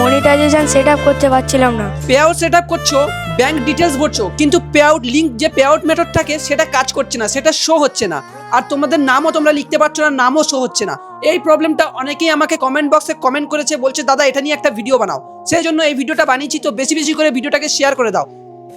Monetization set up করতে পারছিলাম না। পেআউট সেট আপ করছ ব্যাংক ডিটেলস ভরছো, কিন্তু পে আউট লিঙ্ক যে পেআউট মেথড থাকে, সেটা কাজ করছে না, সেটা শো হচ্ছে না। আর তোমাদের নামও তোমরা লিখতে পারছ না, নামও শো হচ্ছে না। এই প্রবলেমটা অনেকেই আমাকে কমেন্ট বক্সে কমেন্ট করেছে, বলছে, দাদা, এটা নিয়ে একটা ভিডিও বানাও। সেই জন্য এই ভিডিওটা বানিয়েছি, তো বেশি বেশি করে ভিডিওটাকে শেয়ার করে দাও।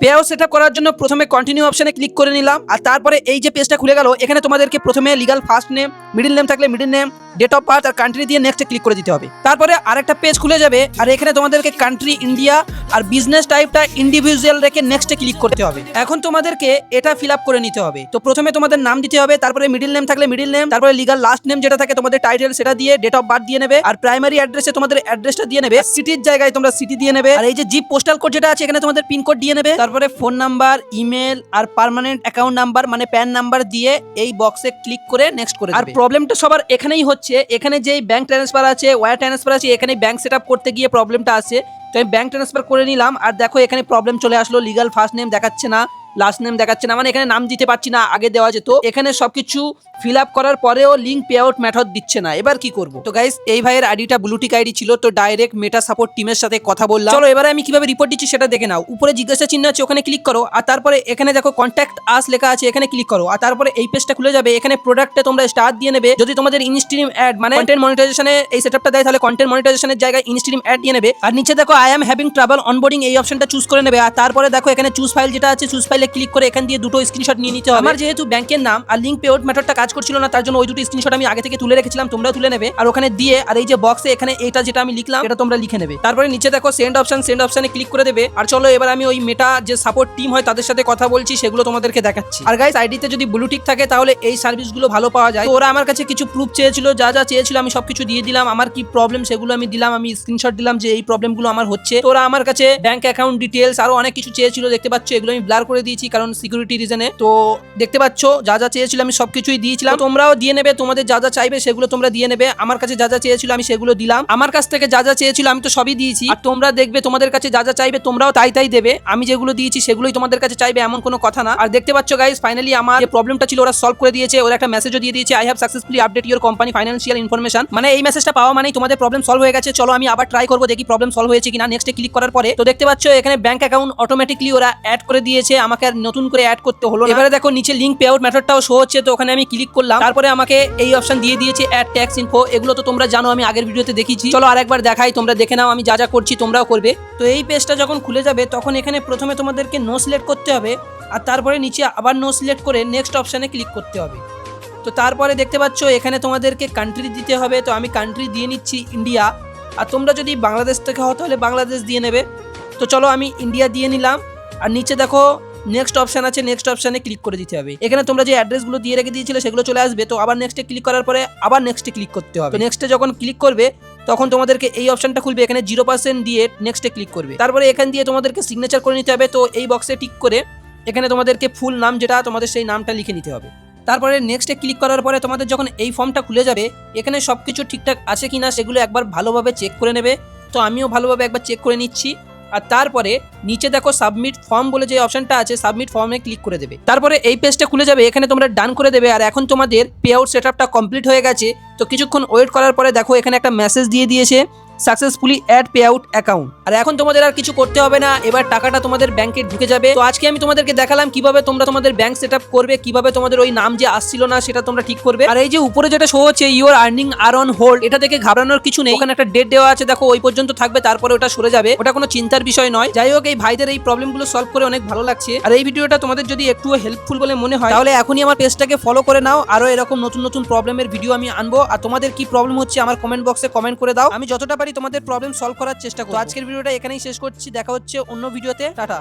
পে আউট সেট করার জন্য প্রথমে কন্টিনিউ অপশনে ক্লিক করে নিলাম, আর তারপরে এই যে পেজটা খুলে গেল, এখানে তোমাদেরকে প্রথমে legal first name middle name থাকলে middle name date of birth R country দিয়ে নেক্সটে ক্লিক করে দিতে হবে। তারপরে আরেকটা পেজ খুলে যাবে, আর এখানে তোমাদেরকে কান্ট্রি ইন্ডিয়া আর বিজনেস টাইপটা ইন্ডিভিজুয়াল রেখে নেক্সটে ক্লিক করতে হবে। এখন তোমাদেরকে এটা ফিল আপ করে নিতে হবে। তো প্রথমে তোমাদের নাম দিতে হবে, তারপরে মিডিল নেম থাকলে মিডিল নেম তারপরে লিগাল লাস্ট নেম যেটা থাকে তোমাদের টাইটেল সেটা দিয়ে ডেট অফ বার্থ দিয়ে নেবে, আর প্রাইমারি অ্যাড্রেসে তোমাদের অ্যাড্রেসটা দিয়ে নেবে সিটির জায়গায় তোমরা সিটি দিয়ে নেবে, আর এই যে জিপ পোস্টাল কোড যেটা আছে, এখানে তোমাদের পিন কোড দিয়ে নেবে তারপরে ফোন নাম্বার ইমেল আর পার্মানেন্ট অ্যাকাউন্ট নাম্বার মানে প্যান নাম্বার দিয়ে এই বক্সে ক্লিক করে নেক্সট করে আর প্রবলেমটা সবার এখানেই হচ্ছে এখানে যেই ব্যাংক ট্রান্সফার আছে ওয়ার ট্রান্সফার আছে এখানে ব্যাংক সেট আপ করতে গিয়ে প্রবলেমটা আছে তো আমি ব্যাংক ট্রান্সফার করে নিলাম আর দেখো এখানে প্রবলেম চলে আসলো লিগাল ফার্স্ট নেম দেখাচ্ছে না। লাস্ট নেম দেখাচ্ছে না মানে এখানে নাম দিতে পারছি না, আগে দেওয়া যেত। এখানে সবকিছু ফিল আপ করার পরেও লিঙ্ক পে আউট মেথড দিচ্ছে না, এবার কি করব? তো গাইস এই ভাইয়ের আইডিটা ব্লুটিক আইডি ছিল, তো ডাইরেক্ট মেটা সাপোর্ট টিমের সাথে কথা বললাম। চলো, এবারে আমি কীভাবে রিপোর্ট দিচ্ছি সেটা দেখে নাও। উপরে জিজ্ঞাসা চিহ্ন আছে, ওখানে ক্লিক করো, আর তারপরে এখানে দেখো কন্ট্যাক্ট আস লেখা আছে, এখানে ক্লিক করো। আর তারপরে এই পেজটা খুলে যাবে, এখানে প্রোডাক্টে তোমরা স্টার দিয়ে নেবে। যদি তোমাদের ইনস্ট্রিম অ্যাড মানে কন্টেন্ট মনিটাইজেশনে এই সেটআপটা দেয়, তাহলে কন্টেন্ট মনিটাইজেশনের জায়গায় ইনস্ট্রিম অ্যাড দিয়ে নেবে। আর নিচে দেখো I am having travel onboarding এই অপশনটা চুজ করে নেবে। আর তারপরে দেখো, এখানে চুজ ফাইল যেটা আছে চুজ ফাইলে ক্লিক করে এখান দিয়ে দুটো স্ক্রিনশট নিয়ে নিতে হবে। আমার যেহেতু ব্যাংকের নাম আর লিঙ্ক পেআউট মেথডটা কাজ করছিল না, তার জন্য ওই দুটো স্ক্রিনশট আমি আগে থেকে তুলে রেখেছিলাম, তোমরাও তুলে নেবে। আর ওখানে দিয়ে আর এই যে বক্সে এখানে এটা যেটা আমি লিখলাম, এটা তোমরা লিখে নেবে। তারপরে নিচে দেখো সেন্ড অপশন সেন্ড অপশনে ক্লিক করে দেবে। আর চলো এবার আমি ওই মেটা যে সাপোর্ট টিম হয়, তাদের সাথে কথা বলছি, সেগুলো তোমাদেরকে দেখাচ্ছি। আর গাইস আইডিতে যদি ব্লু টিক থাকে, তাহলে এই সার্ভিসগুলো ভালো পাওয়া যায়। ওরা আমার কাছে কিছু প্রুফ চেয়েছিল, যা যা চেয়েছিল আমি সবকিছু দিয়ে দিলাম। আমার কি প্রবলেম সেগুলো আমি দিলাম, আমি স্ক্রিনশট দিলাম যে এই প্রবলেমগুলো আমার হচ্ছে। ওরা আমার কাছে ব্যাংক অ্যাকাউন্ট ডিটেলস আরও অনেক কিছু চেয়েছিল, দেখতে পাচ্ছ, এগুলো আমি ব্লার করে দিয়েছি, কারণ সিকিউরিটি রিজনে তো দেখতে পাচ্ছ, যা যা চেয়েছিল আমি সবকিছুই দিয়েছিলাম। তোমরাও দিয়ে নেবে, তোমাদের যা যা চাইবে সেগুলো তোমরা দিয়ে নেবে। আমার কাছে যা যা চেয়েছিল আমি সেগুলো দিলাম। আমার কাছ থেকে যা যা চেয়েছিল আমি তো সবই দিয়েছি। আর তোমরা দেখবে, তোমাদের কাছে যা যা চাইবে তোমরাও তাই তাই দেবে। আমি যেগুলো দিয়েছি সেগুলোই তোমাদের কাছে চাইবে, এমন কোনো কথা না। আর দেখতে পাচ্ছ গাইস ফাইনালি আমার যে প্রবলেমটা ছিল, ওরা সলভ করে দিয়েছে। ওরা একটা মেসেজও দিয়ে দিয়েছে I have successfully update your company financial information মানে এই মেসেজটা পাওয়া মানেই তোমাদের প্রবলেম সলভ হয়ে গেছে। চলো, আমি আবার ট্রাই করব, দেখি প্রবলেম সলভ হয়েছে কিনা। নেক্সটে ক্লিক করার পরে তো দেখতে পাচ্ছ, এখানে ব্যাংক অ্যাকাউন্ট অটোমেটিকলি ওরা অ্যাড করে দিয়েছে। আমাকে আর নতুন করে অ্যাড করতে হলো এবারে দেখো নিচে লিঙ্ক পে আউট মেথডটাও শো হচ্ছে, তো ওখানে আমি ক্লিক করলাম। তারপরে আমাকে এই অপশন দিয়ে দিয়েছে অ্যাড ট্যাক্স ইনফো এগুলো তো তোমরা জানো, আমি আগের ভিডিওতে দেখিয়েছি। চলো আরেকবার দেখাই, তোমরা দেখে নাও, আমি যা যা করছি তোমরাও করবে। তো এই পেজটা যখন খুলে যাবে, তখন এখানে প্রথমে তোমাদেরকে নো সিলেক্ট করতে হবে, আর তারপরে নিচে আবার নো সিলেক্ট করে নেক্সট অপশানে ক্লিক করতে হবে। তো তারপরে দেখতে পাচ্ছ, এখানে তোমাদেরকে কান্ট্রি দিতে হবে, তো আমি কান্ট্রি দিয়ে নিচ্ছি ইন্ডিয়া আর তোমরা যদি বাংলাদেশ থেকে হও, তাহলে বাংলাদেশ দিয়ে নেবে। তো চলো আমি ইন্ডিয়া দিয়ে নিলাম। আর নিচে দেখো নেক্সট অপশন আছে নেক্সট অপশনে ক্লিক করে দিতে হবে। এখানে তোমরা যে অ্যাড্রেসগুলো দিয়ে রেখে দিয়েছিলে সেগুলো চলে আসবে, তো আবার নেক্সটে ক্লিক করার পরে আবার নেক্সটে ক্লিক করতে হবে। নেক্সটে যখন ক্লিক করবে, তখন তোমাদেরকে এই অপশনটা খুলবে, এখানে জিরো পার্সেন্ট দিয়ে নেক্সটে ক্লিক করবে। তারপরে এখান দিয়ে তোমাদেরকে সিগনেচার করে নিতে হবে, তো এই বক্সে টিক করে এখানে তোমাদেরকে ফুল নাম যেটা, তোমাদের সেই নামটা লিখে নিতে হবে। তারপরে নেক্সটে ক্লিক করার পরে তোমাদের যখন এই ফর্মটা খুলে যাবে, এখানে সব কিছু ঠিকঠাক আছে কি না সেগুলো একবার ভালোভাবে চেক করে নেবে। তো আমিও ভালোভাবে একবার চেক করে নিচ্ছি। আর তারপরে নিচে দেখো সাবমিট ফর্ম বলে যে অপশনটা আছে সাবমিট ফর্মে ক্লিক করে দেবে। তারপরে এই পেজটা খুলে যাবে, এখানে তোমরা ডান করে দেবে। আর এখন তোমাদের পে আউট সেট কমপ্লিট হয়ে গেছে। তো কিছুক্ষণ ওয়েট করার পরে দেখো এখানে একটা মেসেজ দিয়ে দিয়েছে। Successfully add pay out account আর এখন তোমাদের আর কিছু করতে হবে না, এবার টাকাটা তোমাদের ব্যাংকে ঢুকে যাবে। তো আজকে আমি তোমাদেরকে দেখালাম কীভাবে তোমরা তোমাদের ব্যাংক সেট করবে, কীভাবে তোমাদের ওই নাম যে আসছিল না, সেটা তোমরা ঠিক করবে। আর এই যে উপরে যেটা শো হচ্ছে your earning are on hold এটা থেকে ঘাবড়ানোর কিছু নেই। ওখানে একটা ডেট দেওয়া আছে, দেখো, ওই পর্যন্ত থাকবে, তারপরে ওটা সরে যাবে। ওটা কোনো চিন্তার বিষয় নয়। যাই হোক, এই ভাইদের এই প্রবলেমগুলো সলভ করে অনেক ভালো লাগছে। আর এই ভিডিওটা তোমাদের যদি একটু হেল্পফুল বলে মনে হয়, তাহলে এখনই আমার পেজটাকে ফলো করে নাও। আরও এরকম নতুন নতুন প্রবলেমের ভিডিও আমি আনব। আর তোমাদের কি প্রবলেম হচ্ছে, আমার কমেন্ট বক্সে কমেন্ট করে দাও। আমি যতটা পারি তোমাদের প্রবলেম সলভ করার চেষ্টা করব। আজকের ভিডিওটা এখানেই শেষ করছি। দেখা হচ্ছে অন্য ভিডিওতে। টাটা।